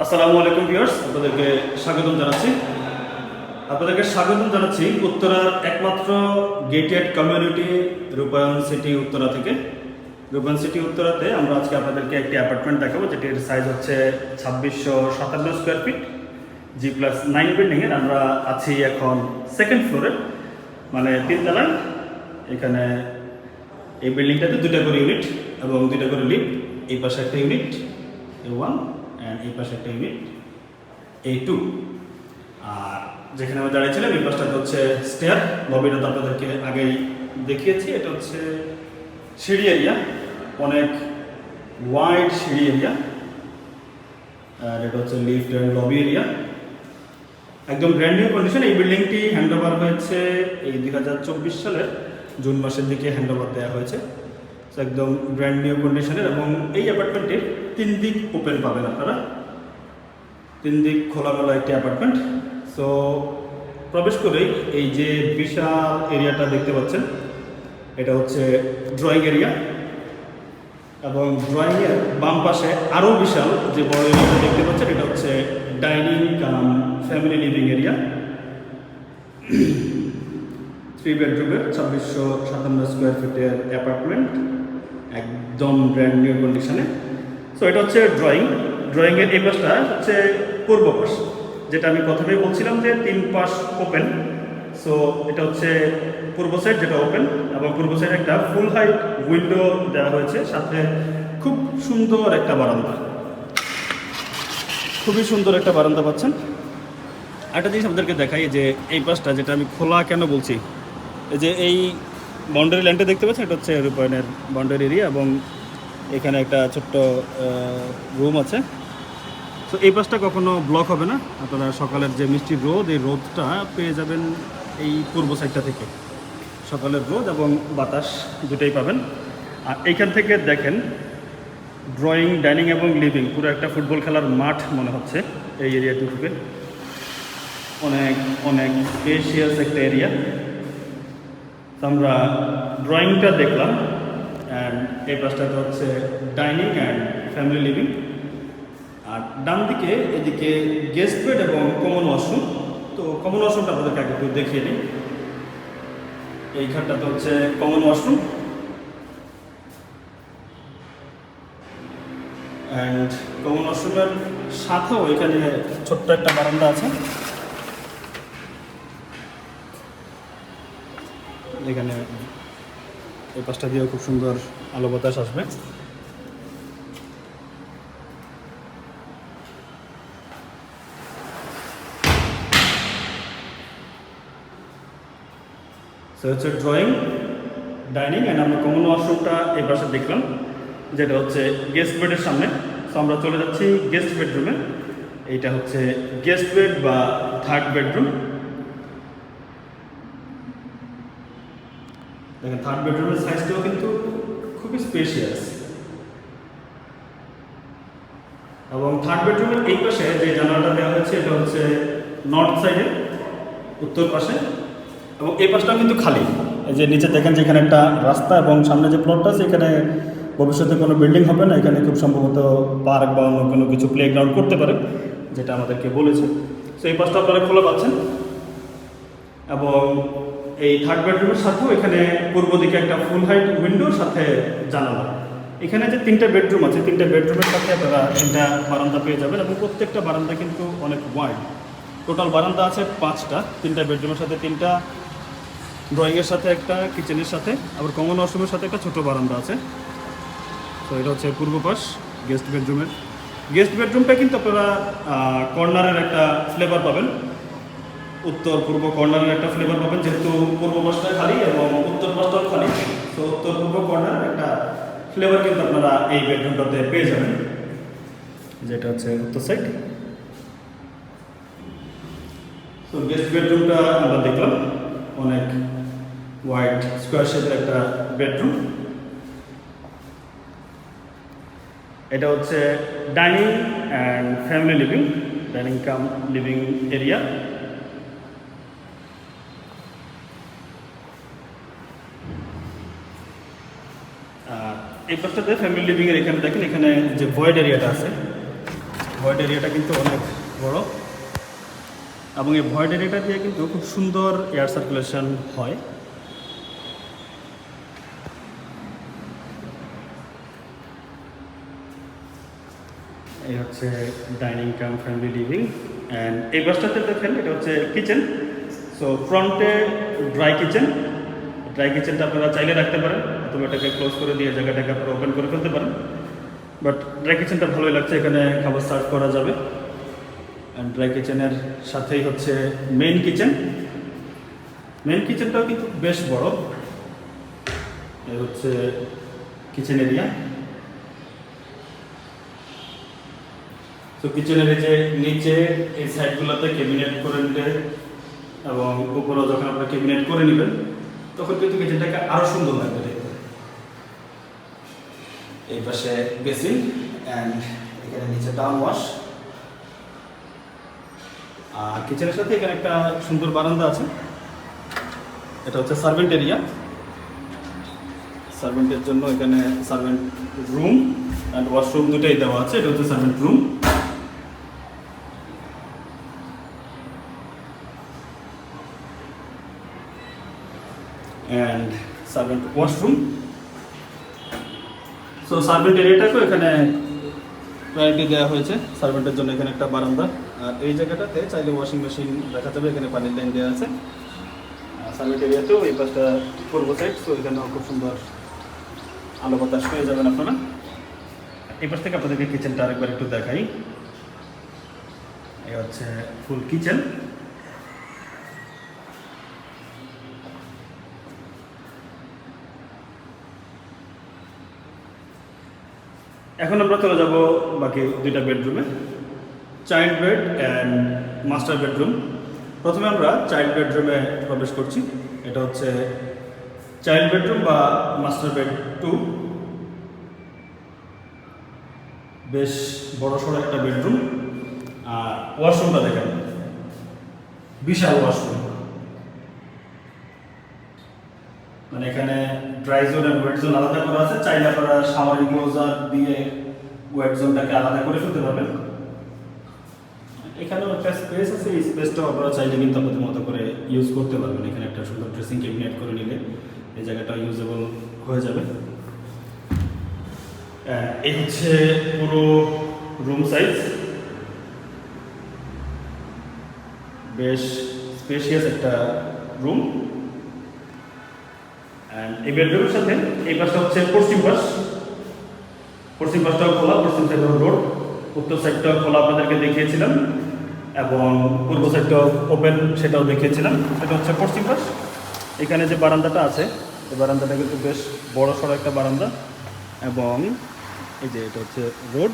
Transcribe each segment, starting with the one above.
আসসালামু আলাইকুম ভিউয়ার্স, আপনাদেরকে স্বাগতম জানাচ্ছি। আপনাদেরকে স্বাগতম জানাচ্ছি উত্তরার একমাত্র gated community Rupayan city Uttara থেকে। রূপায়ণ সিটি উত্তরাতে আমরা আজকে আপনাদেরকে একটি অ্যাপার্টমেন্ট দেখাবো, যেটির সাইজ হচ্ছে ছাব্বিশশো সাতান্ন square feet G plus nine বিল্ডিংয়ের আমরা আছি এখন সেকেন্ড ফ্লোরে মানে তিনতলায়। এখানে এই বিল্ডিংটাতে দুটো করে ইউনিট এবং দুটো করে লিফট এই পাশে একটা ইউনিট ওয়ান অ্যান্ড এই পাশে একটা ইউনিট এ টু আর যেখানে আমি দাঁড়িয়েছিলাম এই পাশটাতে হচ্ছে স্টেয়ার লবিটা তো আপনাদেরকে আগেই দেখিয়েছি, এটা হচ্ছে সিঁড়ি এরিয়া অনেক ওয়াইড সিঁড়ি এরিয়া আর এটা হচ্ছে লিফট অ্যান্ড লবি এরিয়া একদম ব্র্যান্ড নিউ কন্ডিশন এই বিল্ডিংটি হ্যান্ড ওভার হয়েছে এই দুই হাজার চব্বিশ সালের জুন মাসের দিকে হ্যান্ড ওভার দেওয়া হয়েছে একদম ব্র্যান্ড নিউ কন্ডিশনের এবং এই অ্যাপার্টমেন্টের তিন দিক ওপেন পাবেন আপনারা। তিন দিক খোলামেলা একটি অ্যাপার্টমেন্ট সো প্রবেশ করেই এই যে বিশাল এরিয়াটা দেখতে পাচ্ছেন, এটা হচ্ছে ড্রয়িং এরিয়া এবং ড্রয়িংয়ের বাম পাশে আরও বিশাল যে বড় এরিয়াটা দেখতে পাচ্ছেন, এটা হচ্ছে dining cum family living area three বেডরুমের ছাব্বিশশো সাতান্ন স্কোয়ার ফিটের অ্যাপার্টমেন্ট একদম ব্র্যান্ড নিউ কন্ডিশনে সো এটা হচ্ছে ড্রয়িং ড্রয়িংয়ের এই পাশটা হচ্ছে পূর্ব পাশ, যেটা আমি প্রথমেই বলছিলাম যে তিন পাশ ওপেন সো এটা হচ্ছে পূর্ব সাইড যেটা ওপেন এবং পূর্ব সাইড একটা ফুল হাইট উইন্ডো দেওয়া হয়েছে সাথে খুব সুন্দর একটা বারান্দা। খুবই সুন্দর একটা বারান্দা পাচ্ছেন। একটা জিনিস আপনাদেরকে দেখাই, যে এই পাশটা যেটা আমি খোলা কেন বলছি, এই যে এই বাউন্ডারি লাইনটা দেখতে পাচ্ছেন? এটা হচ্ছে রূপায়ণের বাউন্ডারি এরিয়া এবং এখানে একটা ছোট্ট রুম আছে। তো এই পাশটা কখনো ব্লক হবে না। আপনারা সকালের যে মিষ্টি রোদ, এই রোদটা পেয়ে যাবেন এই পূর্ব সাইডটা থেকে। সকালের রোদ এবং বাতাস দুটোই পাবেন। আর এইখান থেকে দেখেন ড্রয়িং ডাইনিং এবং লিভিং পুরো একটা ফুটবল খেলার মাঠ মনে হচ্ছে এই এরিয়াটুকুকে অনেক অনেক স্পেশিয়াস একটা এরিয়া আমরা ড্রয়িংটা দেখলাম। অ্যান্ড এই পাশটাতে হচ্ছে ডাইনিং অ্যান্ড ফ্যামিলি লিভিং আর ডান দিকে এদিকে গেস্ট বেড এবং কমন ওয়াশরুম তো কমন ওয়াশরুমটা আপনাদেরকে একটু দেখিয়ে নিই এইখানটাতে হচ্ছে কমন ওয়াশরুম অ্যান্ড কমন ওয়াশরুমের সাথেও এখানে ছোট্ট একটা বারান্দা আছে। এখানে এই পাশটা দিয়েও খুব সুন্দর আলো বাতাস আসবে। সো হচ্ছে ড্রয়িং ডাইনিং অ্যান্ড আমরা কমন ওয়াশরুমটা এই পাশে দেখলাম, যেটা হচ্ছে গেস্ট বেডের সামনে। সো আমরা চলে যাচ্ছি গেস্ট বেডরুমে এইটা হচ্ছে গেস্ট বেড বা থার্ড বেডরুম থার্ড বেডরুমের সাইজটাও কিন্তু খুবই স্পেশিয়াস এবং থার্ড বেডরুমের এই পাশে যে জানালাটা দেওয়া হয়েছে, এটা হচ্ছে নর্থ সাইডে উত্তর পাশে। এবং এই পাশটাও কিন্তু খালি। এই যে নিচে দেখেন যেখানে একটা রাস্তা এবং সামনে যে প্লটটা আছে, এখানে ভবিষ্যতে কোনো বিল্ডিং হবে না। এখানে খুব সম্ভবত পার্ক বা অন্য কোনো কিছু প্লে গ্রাউন্ড করতে পারে, যেটা আমাদেরকে বলেছে। তো এই পাশটা আপনারা খোলা পাচ্ছেন। এবং এই থার্ড বেডরুমের সাথেও এখানে পূর্ব দিকে একটা ফুল হাইট উইন্ডোর সাথে জানালা। এখানে যে তিনটা বেডরুম আছে, তিনটা বেডরুমের সাথে আপনারা তিনটা বারান্দা পেয়ে যাবেন এবং প্রত্যেকটা বারান্দা কিন্তু অনেক ওয়াইড টোটাল বারান্দা আছে পাঁচটা, তিনটা বেডরুমের সাথে তিনটা ড্রয়িংয়ের সাথে একটা কিচেনের সাথে, আবার কমন ওয়াশরুমের সাথে একটা ছোট বারান্দা আছে। তো এটা হচ্ছে পূর্ব পাশ গেস্ট বেডরুমের গেস্ট বেডরুমটা কিন্তু আপনারা কর্নারের একটা ফ্লেভার পাবেন। উত্তর পূর্ব কর্নারের একটা ফ্লেভার পাবেন, যেহেতু পূর্ব পাশটা খালি এবং উত্তর পাশটাও খালি। তো উত্তর পূর্ব কর্নারের একটা ফ্লেভার কিন্তু আপনারা এই বেডরুমটাতে পেয়ে যাবেন। যেটা হচ্ছে উত্তর সাইড তো গেস্ট বেডরুমটা আমরা দেখলাম। অনেক হোয়াইট স্কোয়ার শেপের একটা বেডরুম এটা হচ্ছে dining and family living dining cum living area এই পাশটাতে ফ্যামিলি লিভিং এর এখানে দেখেন, এখানে যে ভয়েড এরিয়াটা আছে ভয়েড এরিয়াটা কিন্তু অনেক বড়। এবং এই ভয়েড এরিয়াটা দিয়ে কিন্তু খুব সুন্দর এয়ার সার্কুলেশন হয়। এই হচ্ছে dining cum family living and এই বাসটাতে দেখেন, এটা হচ্ছে কিচেন সো ফ্রন্টে ড্রাই কিচেন ড্রাই কিচেনটা আপনারা চাইলে রাখতে পারেন। অথবা এটাকে ক্লোজ করে দিয়ে জায়গাটাকে আপনারা ওপেন করে ফেলতে পারেন। বাট ড্রাই কিচেনটা ভালোই লাগছে, এখানে খাবার সার্ভ করা যাবে। অ্যান্ড ড্রাই কিচেনের সাথেই হচ্ছে মেইন কিচেন মেইন কিচেনটাও কিন্তু বেশ বড়। এই হচ্ছে কিচেন এরিয়া তো কিচেনের যে নিচে, এই সাইডগুলোতে ক্যাবিনেট করে নিলে এবং উপরেও যখন আপনারা ক্যাবিনেট করে নেবেন, তখন কিন্তু কিচেনটাকে আরও সুন্দর লাগবে। এই পাশে বেসিন অ্যান্ড এখানে নিচে ডাউন ওয়াশ। আর কিচেনের সাথে এখানে একটা সুন্দর বারান্দা আছে। এটা হচ্ছে সার্ভেন্ট এরিয়া সার্ভেন্টের জন্য এখানে সার্ভেন্ট রুম অ্যান্ড ওয়াশরুম দুটাই দেওয়া আছে। এটা হচ্ছে servant room and servant washroom so servant এরিয়াটাকেও এখানে প্রায়োরিটি দেওয়া হয়েছে। সার্ভেন্টের জন্য এখানে একটা বারান্দা। আর এই জায়গাটাতে চাইলে ওয়াশিং মেশিন রাখা যাবে, এখানে পানির লাইন দেওয়া আছে। সার্ভেন্ট এরিয়াতেও এই পাশটা পূর্ব সাইড সো এখানেও খুব সুন্দর আলো বাতাস পেয়ে যাবেন আপনারা। এই পাশ থেকে আপনাদেরকে কিচেনটা আরেকবার একটু দেখাই। এ হচ্ছে ফুল কিচেন এখন আমরা চলে যাব বাকি দুইটা বেডরুমে child bed and master bedroom প্রথমে আমরা চাইল্ড বেডরুমে প্রবেশ করছি। এটা হচ্ছে চাইল্ড বেডরুম বা মাস্টার বেড টু বেশ বড় সড়ো একটা বেডরুম আর ওয়াশরুমটা দেখেন। বিশাল ওয়াশরুম মানে এখানে ড্রাই জোন আর ওয়েট জোন আলাদা করা আছে, চাইলে আপনারা শাওয়ার ক্লোজার দিয়ে ওয়েট জোনটাকে আলাদা করে ফেলতে পারবেন। এখানেও একটা স্পেস আছে, এই স্পেসটাও আপনারা চাইলে কিন্তু আপনাদের মতো করে ইউজ করতে পারবেন। এখানে একটা সুন্দর ড্রেসিং ক্যাবিনেট করে নিলে এই জায়গাটা ইউজেবল হয়ে যাবে। এই হচ্ছে পুরো রুম সাইজ বেশ স্পেশিয়াস একটা রুম এই বেডরুমের সাথে এই পাশটা হচ্ছে পশ্চিম পাশ পশ্চিম পাশটাও খোলা, পশ্চিম সাইড রোড উত্তর সাইডটাও খোলা আপনাদেরকে দেখিয়েছিলাম। এবং পূর্ব সাইডটাও ওপেন সেটাও দেখিয়েছিলাম। সেটা হচ্ছে পশ্চিম পাশ এখানে যে বারান্দাটা আছে, এই বারান্দাটা কিন্তু বেশ বড় সড়ো একটা বারান্দা। এবং এই যে এটা হচ্ছে রোড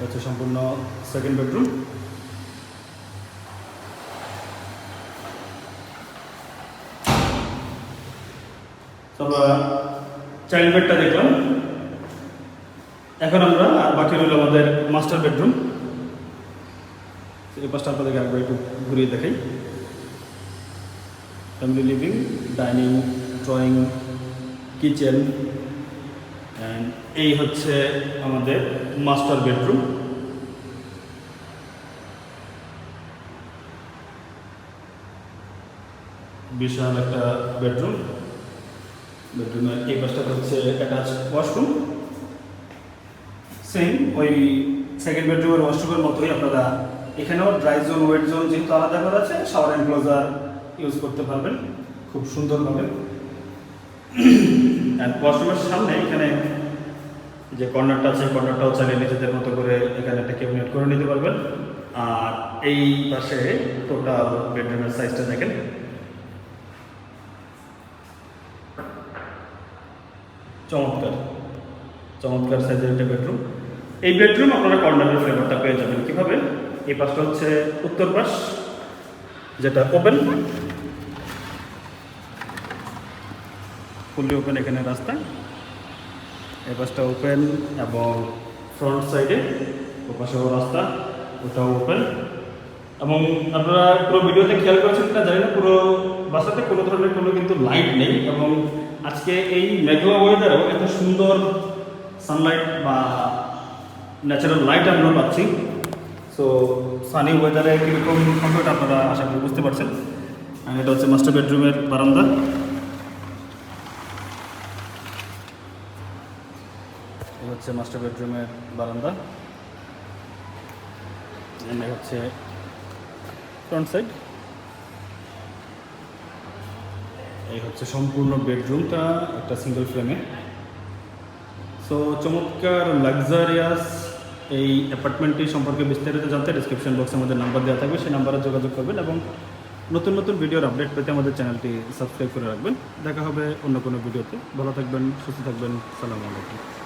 হচ্ছে সম্পূর্ণ সেকেন্ড বেডরুম আমরা চাইল্ড বেডটা দেখলাম। এখন আমরা আর বাকি রইল আমাদের মাস্টার বেডরুম এই পাশটা আপনাদেরকে একবার একটু ঘুরিয়ে দেখাই। Family living dining drawing kitchen এই হচ্ছে আমাদের মাস্টার বেডরুম বিশাল একটা বেডরুম বেডরুমের এই পাশটা হচ্ছে অ্যাটাচ ওয়াশরুম সেম ওই সেকেন্ড বেডরুমের ওয়াশরুমের মতোই আপনারা এখানেও ড্রাই জোন ওয়েট জোন যেহেতু আলাদা করা আছে শাওয়ার এনক্লোজার ইউজ করতে পারবেন। খুব সুন্দরভাবে। ওয়াশরুমের সামনে এখানে যে কর্নারটা আছে কর্নারটাও চালিয়ে নিজেদের মতো করে এখানে একটা ক্যাবিনেট করে নিতে পারবেন। আর এই পাশে টোটাল বেডরুমের সাইজটা দেখেন। চমৎকার। চমৎকার সাইজের একটা বেডরুম এই বেডরুম আপনারা কর্নারের ফ্লেভারটা পেয়ে যাবেন। কীভাবে? এই পাশটা হচ্ছে উত্তর পাশ, যেটা ওপেন ফুললি ওপেন এখানে রাস্তা। এই পাশটা ওপেন এবং ফ্রন্ট সাইডে ও পাশেও রাস্তা, ওটাও ওপেন এবং আপনারা পুরো ভিডিওতে খেয়াল করেছেন কিনা জানি না, পুরো বাসাতে কোনো ধরনের কোনো কিন্তু লাইট নেই এবং আজকে এই মেঘলা ওয়েদারেও এত সুন্দর সানলাইট বা ন্যাচারাল লাইট আমরা পাচ্ছি। সো সানি ওয়েদারে কীরকম কমফোর্ট আপনারা আশা করি বুঝতে পারছেন। এটা হচ্ছে মাস্টার বেডরুমের বারান্দা। হচ্ছে মাস্টার বেডরুমের বারান্দা। এই হচ্ছে ফ্রন্ট সাইড এই হচ্ছে সম্পূর্ণ বেডরুমটা একটা সিঙ্গেল ফ্রেমে সো চমৎকার লাক্সারিয়াস এই অ্যাপার্টমেন্টটি সম্পর্কে বিস্তারিত জানতে ডিসক্রিপশন বক্সে আমাদের নাম্বার দেওয়া থাকবে। সেই নাম্বারে যোগাযোগ করবেন এবং নতুন নতুন ভিডিওর আপডেট পেতে আমাদের চ্যানেলটি সাবস্ক্রাইব করে রাখবেন। দেখা হবে অন্য কোনো ভিডিওতে ভালো থাকবেন, সুস্থ থাকবেন। সালামু আলাইকুম।